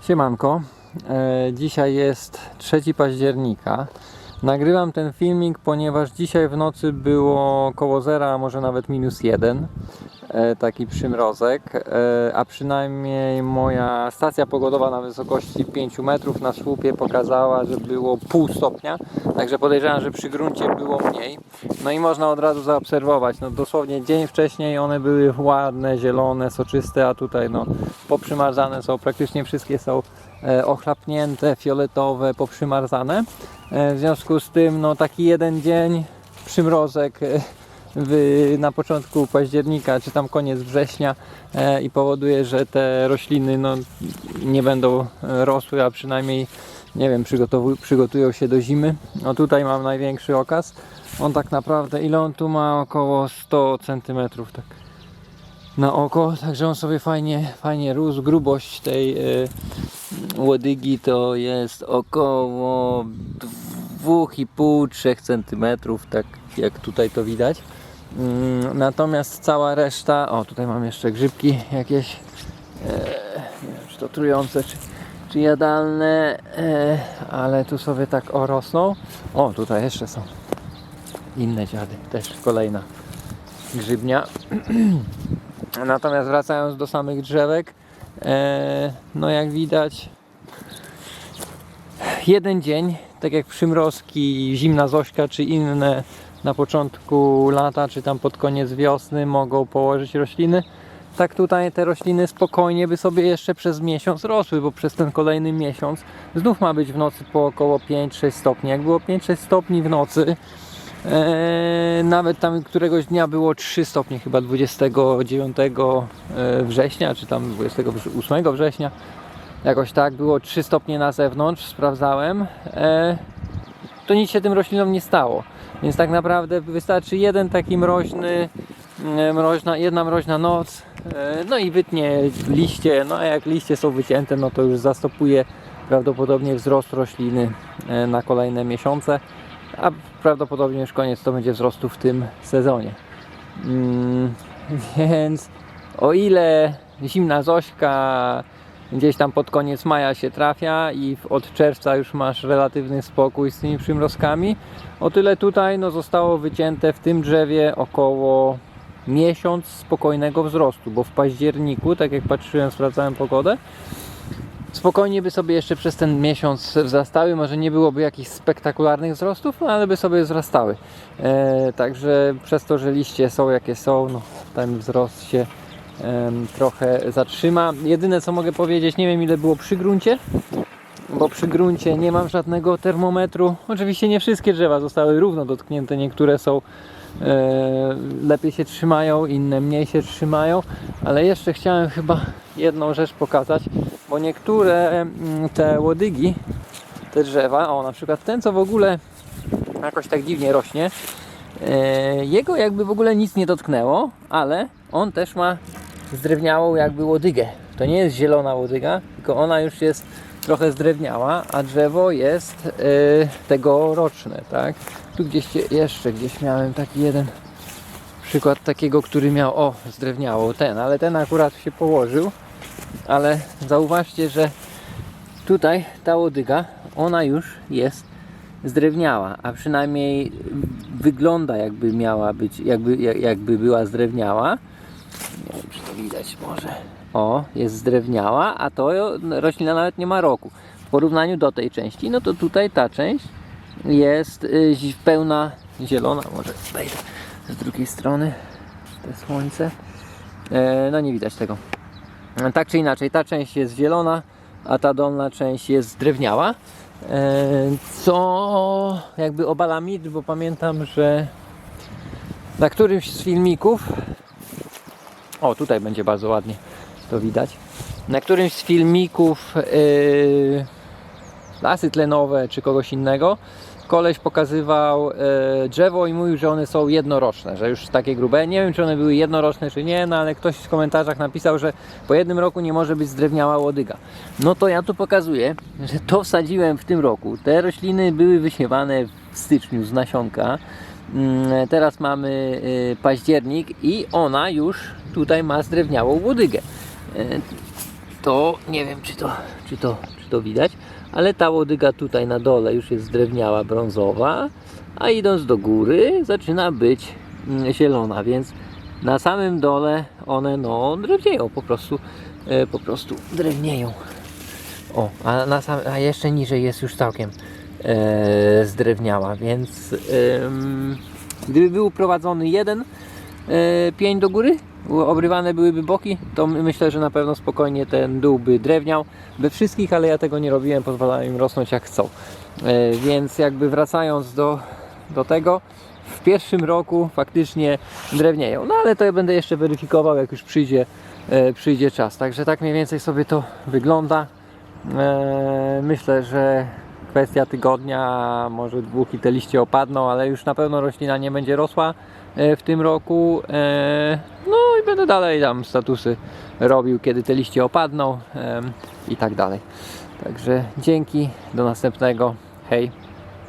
Siemanko, e, dzisiaj jest 3 października. Nagrywam ten filmik, ponieważ dzisiaj w nocy było koło zera, a może nawet minus jeden. E, taki przymrozek, e, a przynajmniej moja stacja pogodowa na wysokości 5 metrów na słupie pokazała, że było pół stopnia, także podejrzewam, że przy gruncie było mniej. No i można od razu zaobserwować, no dosłownie dzień wcześniej one były ładne, zielone, soczyste, a tutaj no poprzymarzane są, praktycznie wszystkie są e, ochlapnięte, fioletowe, poprzymarzane. W związku z tym no taki jeden dzień przymrozek w, na początku października, czy tam koniec września e, i powoduje, że te rośliny no, nie będą rosły, a przynajmniej nie wiem, przygotują się do zimy. No tutaj mam największy okaz. On tak naprawdę, ile on tu ma? Około 100 cm tak na oko, także on sobie fajnie, fajnie rósł. Grubość tej y, łodygi to jest około 2,5-3 cm, tak jak tutaj to widać. Mm, Natomiast cała reszta, o tutaj mam jeszcze grzybki jakieś, e, nie wiem czy to trujące, czy, czy jadalne, e, ale tu sobie tak o rosną. O, tutaj jeszcze są inne dziady, też kolejna grzybnia. Natomiast wracając do samych drzewek, e, no jak widać, jeden dzień, tak jak przymrozki, zimna zośka czy inne na początku lata, czy tam pod koniec wiosny mogą położyć rośliny. Tak tutaj te rośliny spokojnie by sobie jeszcze przez miesiąc rosły, bo przez ten kolejny miesiąc znów ma być w nocy po około 5-6 stopni. Jak było 5-6 stopni w nocy, Eee, nawet tam któregoś dnia było 3 stopnie, chyba 29 e, września, czy tam 28 września. Jakoś tak, było 3 stopnie na zewnątrz, sprawdzałem. Eee, to nic się tym roślinom nie stało. Więc tak naprawdę wystarczy jeden taki mroźny, e, mroźna, jedna mroźna noc, e, no i wytnie liście. No a jak liście są wycięte, no to już zastopuje prawdopodobnie wzrost rośliny e, na kolejne miesiące a prawdopodobnie już koniec to będzie wzrostu w tym sezonie. Mm, więc o ile zimna Zośka gdzieś tam pod koniec maja się trafia i od czerwca już masz relatywny spokój z tymi przymrozkami, o tyle tutaj no, zostało wycięte w tym drzewie około miesiąc spokojnego wzrostu, bo w październiku, tak jak patrzyłem, sprawdzałem pogodę, spokojnie by sobie jeszcze przez ten miesiąc wzrastały. Może nie byłoby jakichś spektakularnych wzrostów, no ale by sobie wzrastały. E, także przez to, że liście są jakie są, no, ten wzrost się trochę zatrzyma. Jedyne co mogę powiedzieć, nie wiem ile było przy gruncie, bo przy gruncie nie mam żadnego termometru. Oczywiście nie wszystkie drzewa zostały równo dotknięte, niektóre są e, lepiej się trzymają, inne mniej się trzymają, ale jeszcze chciałem chyba jedną rzecz pokazać, bo niektóre te łodygi, te drzewa, o na przykład ten co w ogóle jakoś tak dziwnie rośnie, e, jego jakby w ogóle nic nie dotknęło, ale on też ma zdrewniałą jakby łodygę. To nie jest zielona łodyga, tylko ona już jest trochę zdrewniała, a drzewo jest e, tegoroczne, tak? Tu gdzieś jeszcze gdzieś miałem taki jeden przykład takiego, który miał, o, zdrewniało ten, ale ten akurat się położył, ale zauważcie, że tutaj ta łodyga, ona już jest zdrewniała, a przynajmniej wygląda jakby miała być, jakby, jak- jakby była zdrewniała. Nie wiem, czy to widać może. O, jest zdrewniała, a to roślina nawet nie ma roku. W porównaniu do tej części, no to tutaj ta część jest y, pełna zielona. Może wejdę z drugiej strony te słońce. E, no nie widać tego. Tak czy inaczej, ta część jest zielona, a ta dolna część jest drewniała. E, Co jakby obala mit, bo pamiętam, że na którymś z filmików o, tutaj będzie bardzo ładnie to widać. Na którymś z filmików yy, lasy tlenowe czy kogoś innego koleś pokazywał e, drzewo i mówił, że one są jednoroczne, że już takie grube. Nie wiem, czy one były jednoroczne, czy nie, no ale ktoś w komentarzach napisał, że po jednym roku nie może być zdrewniała łodyga. No to ja tu pokazuję, że to wsadziłem w tym roku. Te rośliny były wysiewane w styczniu z nasionka. Mm, Teraz mamy y, październik i ona już tutaj ma zdrewniałą łodygę. E, to nie wiem czy to, czy to, czy to widać, ale ta łodyga tutaj na dole już jest zdrewniała brązowa, a idąc do góry zaczyna być mm, zielona, więc na samym dole one no drewnieją po prostu, e, po prostu drewnieją. O, a, na sam, a jeszcze niżej jest już całkiem e, zdrewniała, więc gdyby był prowadzony jeden e, pień do góry, obrywane byłyby boki, to my- myślę, że na pewno spokojnie ten dół by drewniał we wszystkich, ale ja tego nie robiłem, pozwalałem im rosnąć jak chcą. E, więc jakby wracając do, do tego, w pierwszym roku faktycznie drewnieją, no ale to ja będę jeszcze weryfikował, jak już przyjdzie, e, przyjdzie czas. Także tak mniej więcej sobie to wygląda. Myślę, że kwestia tygodnia, może dwóch i te liście opadną, ale już na pewno roślina nie będzie rosła e, w tym roku. E, no i będę dalej tam statusy robił, kiedy te liście opadną em, i tak dalej. Także dzięki, do następnego. Hej.